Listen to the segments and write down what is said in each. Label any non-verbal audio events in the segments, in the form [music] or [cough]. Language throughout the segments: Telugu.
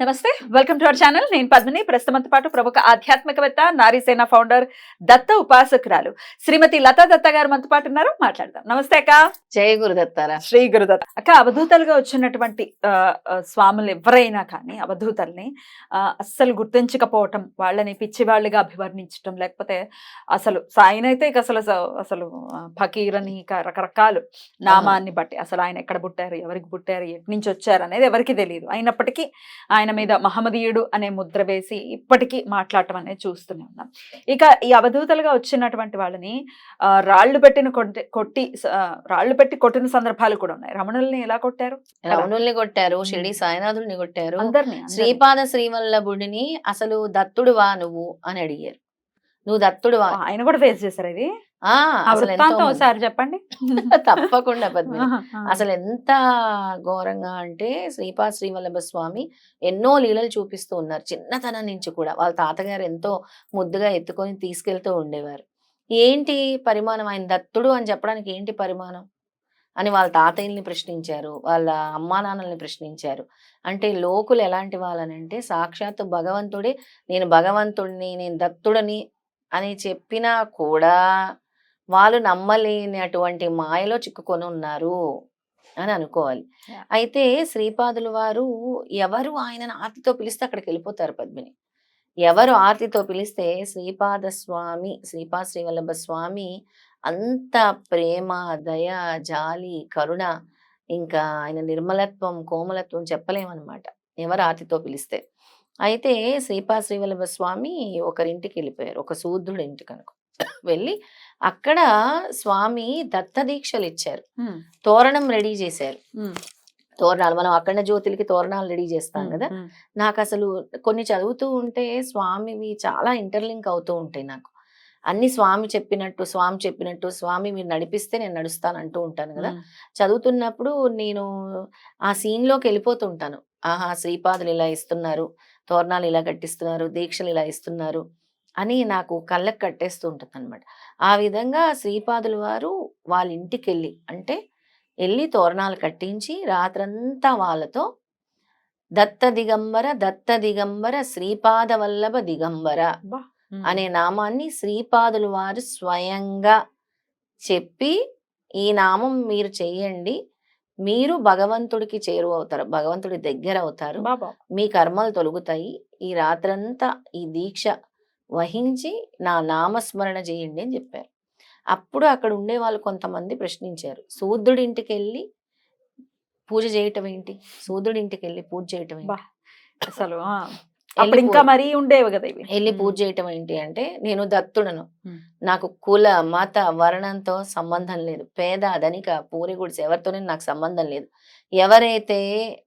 నమస్తే వెల్కమ్ టు అవర్ ఛానల్ నేను పద్మిని. ప్రస్తుతంతో పాటు ప్రముఖ ఆధ్యాత్మికవేత్త నారీసేన ఫౌండర్ దత్త ఉపాసకురాలు శ్రీమతి లతా దత్త గారు మనతో పాటు ఉన్నారు. మాట్లాడదాం. నమస్తే అక్క. జయ గురుదత్తారా శ్రీ గురుదత్త అక్క అవధూతలుగా వచ్చినటువంటి స్వాములు ఎవరైనా కానీ అవధూతల్ని అస్సలు గుర్తించకపోవటం వాళ్ళని పిచ్చివాళ్ళుగా అభివర్ణించటం లేకపోతే అసలు సాయినైతే ఇక అసలు అసలు- ఫకీరని ఇక రకరకాలు నామాన్ని బట్టి అసలు ఆయన ఎక్కడ పుట్టారు ఎవరికి పుట్టారు ఎటు నుంచి వచ్చారు అనేది ఎవరికి తెలియదు అయినప్పటికీ ఆయన మీద మహమ్మదీయుడు అనే ముద్ర వేసి ఇప్పటికీ మాట్లాడటం అనేది చూస్తూనే ఉన్నాం. ఇక ఈ అవధూతలుగా వచ్చినటువంటి వాళ్ళని ఆ, రాళ్ళు పెట్టిన కొట్టి కొట్టి ఆ, రాళ్ళు పెట్టి కొట్టిన సందర్భాలు కూడా ఉన్నాయి. రమణుల్ని ఎలా కొట్టారు? రమణుల్ని కొట్టారు. షిరిడి సాయినాథుల్ని కొట్టారు. అందరినీ శ్రీపాద శ్రీవల్లభుడిని అసలు దత్తుడువా నువ్వు అని అడిగారు. నువ్వు దత్తుడువా ఆయన కూడా ఫేస్ చేశారు ఇది. ఒకసారి చెప్పండి. [laughs] తప్పకుండా ఆ. అసలు ఎంత ఘోరంగా అంటే శ్రీపాద శ్రీవల్లభ స్వామి ఎన్నో లీలలు చూపిస్తూ ఉన్నారు. చిన్నతనం నుంచి కూడా వాళ్ళ తాతగారు ఎంతో ముద్దుగా ఎత్తుకొని తీసుకెళ్తూ ఉండేవారు. ఏంటి పరిమాణం? ఆయన దత్తుడు అని చెప్పడానికి ఏంటి పరిమాణం? అని వాళ్ళ తాతయ్యల్ని ప్రశ్నించారు వాళ్ళ అమ్మా నాన్నల్ని ప్రశ్నించారు. అంటే లోకులు ఎలాంటి వాళ్ళనంటే సాక్షాత్తు భగవంతుడే నేను భగవంతుడిని నేను దత్తుడని అని చెప్పినా కూడా వాళ్ళు నమ్మలేనటువంటి మాయలో చిక్కుకొని ఉన్నారు అని అనుకోవాలి. అయితే శ్రీపాదుల వారు ఎవరు ఆయనను ఆర్తితో పిలిస్తే అక్కడికి వెళ్ళిపోతారు పద్మిని. ఎవరు ఆర్తితో పిలిస్తే శ్రీపాద స్వామి శ్రీపాద శ్రీవల్లభ స్వామి అంత ప్రేమ దయ జాలి కరుణ ఇంకా ఆయన నిర్మలత్వం కోమలత్వం చెప్పలేమన్నమాట. ఎవరు ఆర్తితో పిలిస్తే. అయితే శ్రీపాద శ్రీవల్లభ స్వామి ఒకరింటికి వెళ్ళిపోయారు. ఒక శూద్రుడి ఇంటికి అనుకో వెళ్ళి అక్కడ స్వామి దత్త దీక్షలు ఇచ్చారు తోరణం రెడీ చేశారు. తోరణాలు మనం అక్కడ జ్యోతులకి తోరణాలు రెడీ చేస్తాం కదా. నాకు అసలు కొన్ని చదువుతూ ఉంటే స్వామివి చాలా ఇంటర్లింక్ అవుతూ ఉంటాయి నాకు. అన్ని స్వామి చెప్పినట్టు స్వామి చెప్పినట్టు స్వామి మీరు నడిపిస్తే నేను నడుస్తాను అంటూ ఉంటాను కదా. చదువుతున్నప్పుడు నేను ఆ scene లోకి వెళ్ళిపోతుంటాను ఆహా! శ్రీపాదులు ఇలా ఇస్తున్నారు. తోరణాలు ఇలా కట్టిస్తున్నారు దీక్షలు ఇలా ఇస్తున్నారు అని నాకు కళ్ళకు కట్టేస్తూ ఉంటుంది అనమాట ఆ విధంగా శ్రీపాదుల వారు వాళ్ళ ఇంటికి వెళ్ళి అంటే వెళ్ళి తోరణాలు కట్టించి రాత్రంతా వాళ్ళతో దత్త దిగంబర దత్త దిగంబర శ్రీపాద వల్లభ దిగంబర అనే నామాన్ని శ్రీపాదులు వారు స్వయంగా చెప్పి ఈ నామం మీరు చెయ్యండి మీరు భగవంతుడికి చేరువవుతారు భగవంతుడి దగ్గర అవుతారు మీ కర్మలు తొలుగుతాయి. ఈ రాత్రంతా ఈ దీక్ష వహించి నా నామస్మరణ చేయండి అని చెప్పారు. అప్పుడు అక్కడ ఉండే వాళ్ళు కొంతమంది ప్రశ్నించారు. శూద్రుడి ఇంటికి వెళ్ళి పూజ చేయటం ఏంటి? శూద్రుడి ఇంటికి వెళ్ళి పూజ చేయటం ఏంటి. అసలు అప్పుడు ఇంకా మరీ ఉండేవి కదా ఇవి. వెళ్ళి పూజ చేయటం ఏంటి అంటే నేను దత్తుడను. నాకు కుల మత వర్ణంతో సంబంధం లేదు. పేద ధనిక పూరి గుడిసె ఎవరితోనే నాకు సంబంధం లేదు. ఎవరైతే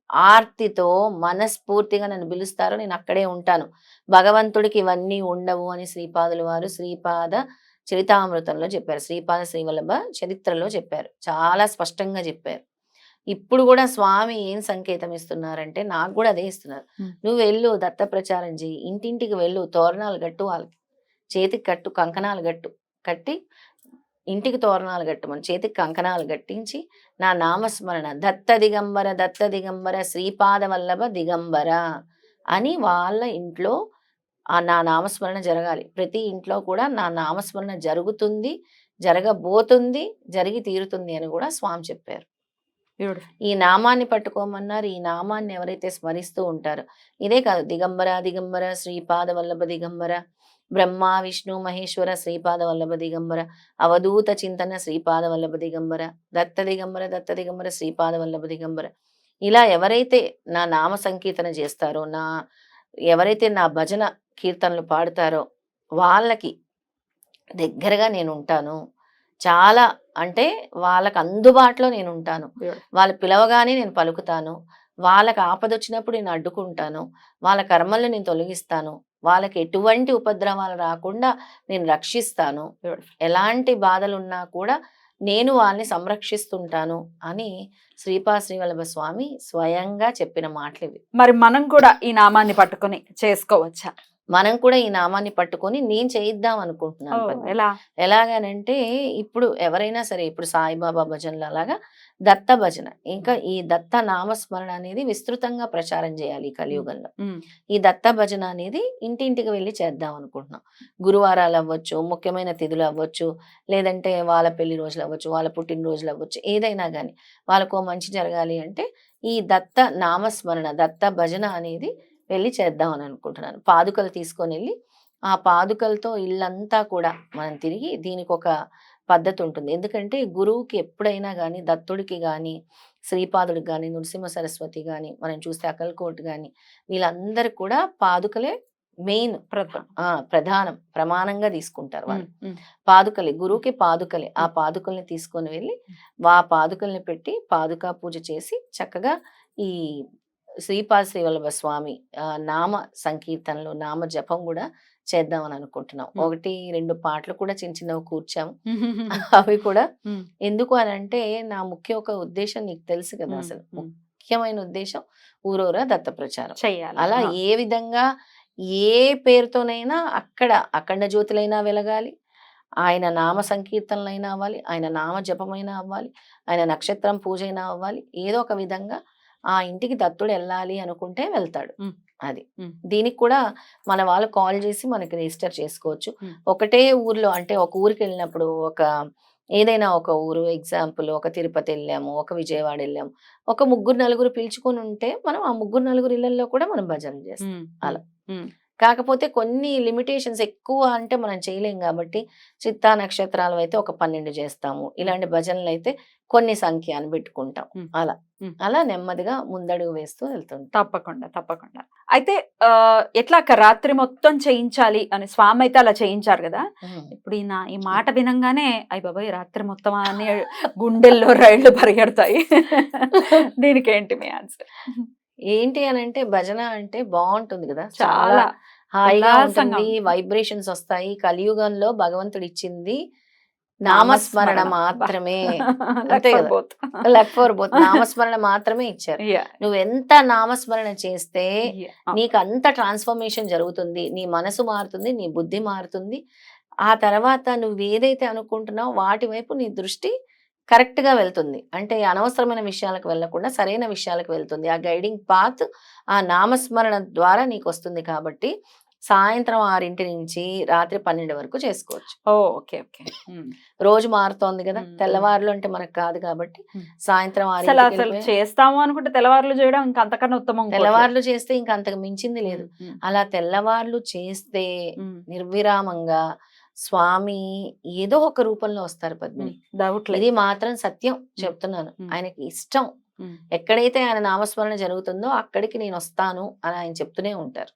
ఆర్తితో మనస్ఫూర్తిగా నన్ను పిలుస్తారో నేను అక్కడే ఉంటాను. భగవంతుడికి ఇవన్నీ ఉండవు అని శ్రీపాదుల వారు శ్రీపాద చరితామృతంలో చెప్పారు. శ్రీపాద శ్రీవల్లభ చరిత్రలో చెప్పారు. చాలా స్పష్టంగా చెప్పారు. ఇప్పుడు కూడా స్వామి ఏం సంకేతం ఇస్తున్నారంటే నాకు కూడా అదే ఇస్తున్నారు. నువ్వు వెళ్ళు దత్త ప్రచారం చేయి ఇంటింటికి వెళ్ళు తోరణాలు కట్టు వాళ్ళకి. చేతికి కట్టు కంకణాలు కట్టు. కట్టి ఇంటికి తోరణాలు కట్టమని చేతికి కంకణాలు కట్టించి నా నామస్మరణ. దత్త దిగంబర దత్త దిగంబర శ్రీపాద వల్లభ దిగంబర అని వాళ్ళ ఇంట్లో నా నామస్మరణ జరగాలి. ప్రతి ఇంట్లో కూడా నా నామస్మరణ జరుగుతుంది జరగబోతుంది జరిగి తీరుతుంది అని కూడా స్వామి చెప్పారు. ఈ నామాన్ని పట్టుకోమన్నారు. ఈ నామాన్ని ఎవరైతే స్మరిస్తూ ఉంటారో ఇదే కాదు దిగంబర దిగంబర శ్రీపాద వల్లభ దిగంబర బ్రహ్మ విష్ణు మహేశ్వర శ్రీపాద వల్లభ దిగంబర అవధూత చింతన శ్రీపాద వల్లభ దిగంబర దత్త దిగంబర దత్త దిగంబర శ్రీపాద వల్లభ దిగంబర. ఇలా ఎవరైతే నా నామ సంకీర్తన చేస్తారో నా ఎవరైతే నా భజన కీర్తనలు పాడుతారో వాళ్ళకి దగ్గరగా నేను ఉంటాను. చాలా అంటే వాళ్ళకి అందుబాటులో నేను ఉంటాను. వాళ్ళు పిలవగానే నేను పలుకుతాను. వాళ్ళకి ఆపద వచ్చినప్పుడు నేను అడ్డుకుంటాను. వాళ్ళ కర్మలను నేను తొలగిస్తాను. వాళ్ళకి ఎటువంటి ఉపద్రవాలు రాకుండా నేను రక్షిస్తాను. ఎలాంటి బాధలు ఉన్నా కూడా నేను వాళ్ళని సంరక్షిస్తుంటాను అని శ్రీపా శ్రీవల్లభ స్వామి స్వయంగా చెప్పిన మాటలు ఇవి మరి మనం కూడా ఈ నామాన్ని పట్టుకొని చేసుకోవచ్చా? మనం కూడా ఈ నామాన్ని పట్టుకొని నేను చేయిద్దాం అనుకుంటున్నాను. ఎలా? ఎలాగనంటే ఇప్పుడు ఎవరైనా సరే ఇప్పుడు సాయిబాబా భజనలు అలాగా దత్త భజన. ఇంకా ఈ దత్త నామస్మరణ అనేది విస్తృతంగా ప్రచారం చేయాలి ఈ కలియుగంలో. ఈ దత్త భజన అనేది ఇంటింటికి వెళ్ళి చేద్దాం అనుకుంటున్నాం. గురువారాలు అవ్వచ్చు ముఖ్యమైన తిథులు అవ్వచ్చు లేదంటే వాళ్ళ పెళ్ళి రోజులు అవ్వచ్చు వాళ్ళ పుట్టినరోజులు అవ్వచ్చు ఏదైనా కానీ వాళ్ళకు మంచి జరగాలి అంటే ఈ దత్త నామస్మరణ దత్త భజన అనేది వెళ్ళి చేద్దాం అని అనుకుంటున్నాను పాదుకలు తీసుకొని వెళ్ళి ఆ పాదుకలతో ఇల్లంతా కూడా మనం తిరిగి దీనికి ఒక పద్ధతి ఉంటుంది ఎందుకంటే గురువుకి ఎప్పుడైనా కానీ దత్తుడికి కానీ శ్రీపాదుడికి కానీ నృసింహ సరస్వతి కానీ మనం చూస్తే అకల్కోట్ కానీ వీళ్ళందరూ కూడా పాదుకలే మెయిన్ ప్రధానం. ప్రమాణంగా తీసుకుంటారు వాళ్ళు. పాదుకలే గురువుకి పాదుకలే. ఆ పాదుకల్ని తీసుకొని వెళ్ళి ఆ పాదుకల్ని పెట్టి పాదుకా పూజ చేసి చక్కగా ఈ శ్రీపాద శ్రీవల్లభ స్వామి నామ సంకీర్తనలు నామ జపం కూడా చేద్దామని అనుకుంటున్నాం. ఒకటి రెండు పాటలు కూడా చిన్న చిన్నవి కూర్చాము [laughs] [laughs] అవి కూడా ఎందుకు అని అంటే నా ముఖ్య ఒక ఉద్దేశం నీకు తెలుసు కదా అసలు. ముఖ్యమైన ఉద్దేశం ఊరూరా దత్త ప్రచారం. చెయ్యాలి. అలా ఏ విధంగా ఏ పేరుతోనైనా అక్కడ అఖండ జ్యోతులైనా వెలగాలి ఆయన నామ సంకీర్తనలైనా అవ్వాలి ఆయన నామ జపమైనా అవ్వాలి ఆయన నక్షత్రం పూజ అయినా అవ్వాలి ఏదో ఒక విధంగా ఆ ఇంటికి దత్తుడు వెళ్ళాలి అనుకుంటే వెళ్తాడు. అది. దీనికి కూడా మన వాళ్ళు కాల్ చేసి మనకి రిజిస్టర్ చేసుకోవచ్చు. ఒకటే ఊర్లో అంటే ఒక ఊరికి వెళ్ళినప్పుడు ఒక ఏదైనా ఒక ఊరు ఎగ్జాంపుల్ ఒక తిరుపతి వెళ్ళాము ఒక విజయవాడ వెళ్ళాము ఒక ముగ్గురు నలుగురు పిలుచుకొని ఉంటే మనం ఆ ముగ్గురు నలుగురు ఇళ్ళలో కూడా మనం భజనలు చేస్తాం అలా. కాకపోతే కొన్ని లిమిటేషన్స్ ఎక్కువ అంటే మనం చేయలేం కాబట్టి చిత్తా నక్షత్రాలు అయితే ఒక పన్నెండు చేస్తాము. ఇలాంటి భజనలు అయితే కొన్ని సంఖ్య అని పెట్టుకుంటాం. అలా. అలా నెమ్మదిగా ముందడుగు వేస్తూ వెళ్తుంటాం. తప్పకుండా తప్పకుండా. అయితే ఎట్లా రాత్రి మొత్తం చేయించాలి అని స్వామి అయితే అలా చేయించారు కదా. ఇప్పుడు ఈ నా ఈ మాట వినంగానే అయ్య బాబాయ్ రాత్రి మొత్తం అని గుండెల్లో రైళ్ళు పరిగెడతాయి. [laughs] దీనికి ఏంటి మీ ఆన్సర్? ఏంటి అని అంటే భజన అంటే బాగుంటుంది కదా. చాలా హాయిగా ఉంటుంది. వైబ్రేషన్స్ వస్తాయి. కలియుగంలో భగవంతుడు ఇచ్చింది నామస్మరణ. మాత్రమే. [laughs] అంతే కదా. both. లక్ ఫర్ బోత్ నామస్మరణ మాత్రమే ఇచ్చారు. నువ్వు ఎంత నామస్మరణ చేస్తే నీకు అంత ట్రాన్స్ఫర్మేషన్ జరుగుతుంది. నీ మనసు మారుతుంది నీ బుద్ధి మారుతుంది. ఆ తర్వాత నువ్వు ఏదైతే అనుకుంటున్నావో వాటి వైపు నీ దృష్టి కరెక్ట్గా వెళ్తుంది. అంటే అనవసరమైన విషయాలకు వెళ్ళకుండా సరైన విషయాలకు వెళ్తుంది. ఆ గైడింగ్ పాత్ ఆ నామస్మరణ ద్వారా నీకు వస్తుంది కాబట్టి సాయంత్రం ఆరింటి నుంచి రాత్రి పన్నెండు వరకు చేసుకోవచ్చు. Okay okay. రోజు మారుతోంది కదా. తెల్లవారులు అంటే మనకు కాదు కాబట్టి. సాయంత్రం వెళ్ళిపోయి- చేస్తాము అనుకుంటే తెల్లవారులు చేయడం ఇంకా అంతకన్నా ఉత్తమం. తెల్లవార్లు చేస్తే ఇంకా అంతకు మించింది లేదు. అలా తెల్లవార్లు చేస్తే నిర్విరామంగా స్వామి ఏదో ఒక రూపంలో వస్తారు పద్మిని. డౌట్ ఇది మాత్రం సత్యం చెప్తున్నాను. ఆయనకి ఇష్టం. ఎక్కడైతే ఆయన నామస్మరణ జరుగుతుందో అక్కడికి నేను వస్తాను అని ఆయన చెప్తూనే ఉంటారు